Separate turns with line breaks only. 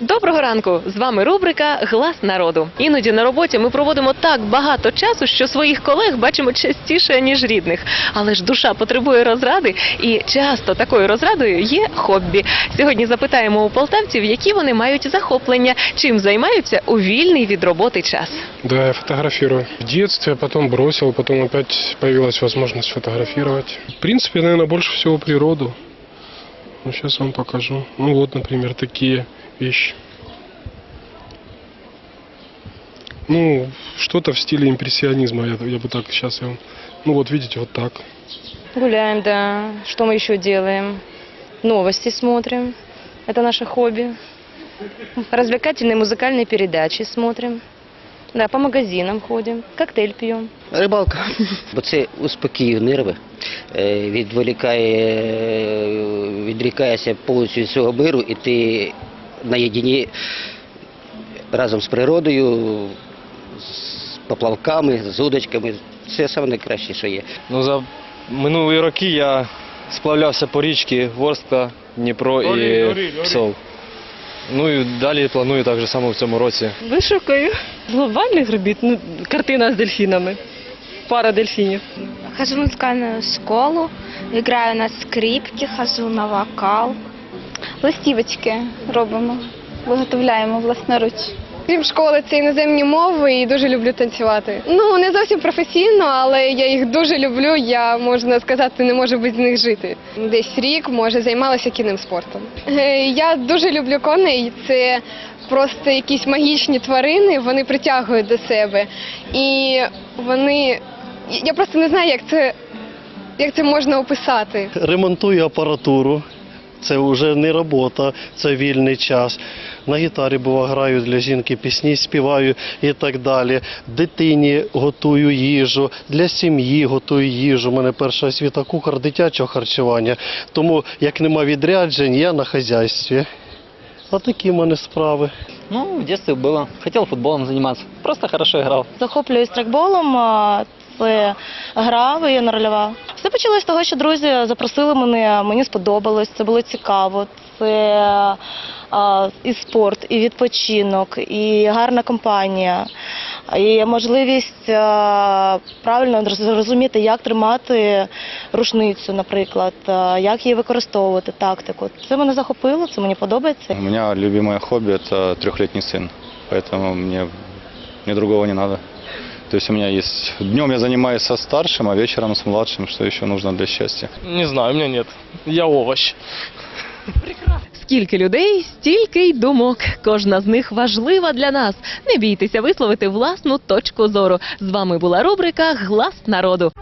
Доброго ранку! З вами рубрика Глас народу. Іноді на роботі ми проводимо так багато часу, що своїх колег бачимо частіше ніж рідних. Але ж душа потребує розради, і часто такою розрадою є хобі. Сьогодні запитаємо у полтавців, які вони мають захоплення, чим займаються у вільний від роботи час.
Да, я фотографирую. В детстве, потом бросил, потом опять появилась возможность фотографировать. В принципе, наверное, больше всего природу. Ну, сейчас вам покажу. Ну, вот, например, такие вещи. Ну, что-то в стиле импрессионизма, я, я бы так сейчас я вам... Ну, вот видите, вот так.
Гуляем, да. Что мы еще делаем? Новости смотрим. Это наше хобби. Развлекательные музыкальные передачи смотрим. Да, по магазинам ходим, коктейль пьем.
Рибалка. Бо це успокоює нерви, е, відволікає, е, відрікаєшся повністю від цього миру, і ти наєдині разом з природою, з поплавками, з удочками. Це саме найкраще, що є.
Ну, за минулі роки я сплавлявся по річці Ворскла, Дніпро і Псов. Ну і далі планую так же само в цьому році.
Вишукаю. Глобальних робіт, ну, картина з дельфінами. Пара дельфінів.
Хожу в музикальну школу, граю на скрипці, хожу на вокал. Листівочки робимо, виготовляємо власноруч.
Крім школи, це іноземні мови і дуже люблю танцювати. Ну не зовсім професійно, але я їх дуже люблю. Я можна сказати, не можу без них жити. Десь рік може займалася кінним спортом. Е, Я дуже люблю коней. Це просто якісь магічні тварини. Вони притягують до себе, і вони я просто не знаю, як це, як це можна описати.
ремонтую апаратуру. Це вже не робота, це вільний час. На гітарі бува граю для жінки пісні, співаю і так далі. Дитині готую їжу, для сім'ї готую їжу. У мене перша освіта кухар дитячого харчування. Тому як нема відряджень, я на хазяйстві. А такі в мене справи.
Ну, в детстве было. Хотел футболом заниматься. Просто хорошо играл.
Захоплююсь трекболом. а, Це гра воєнна рольова. Все почалося з того, що друзі запросили мене, мені сподобалось, це було цікаво. Це а, і спорт, і відпочинок, і гарна компанія, і можливість а, правильно зрозуміти, як тримати рушницю, наприклад, а, як її використовувати, тактику. Це мене захопило, це мені подобається.
У меня любимое хобби – это трехлетний сын. Поэтому мне, мне другого не надо. То есть у меня есть... Днем я занимаюсь со старшим, а вечером с младшим, что еще нужно для счастья.
Не знаю, у меня нет. Я овощ.
Скільки людей, стільки й думок. Кожна з них важлива для нас. Не бійтеся висловити власну точку зору. З вами була рубрика Глас народу.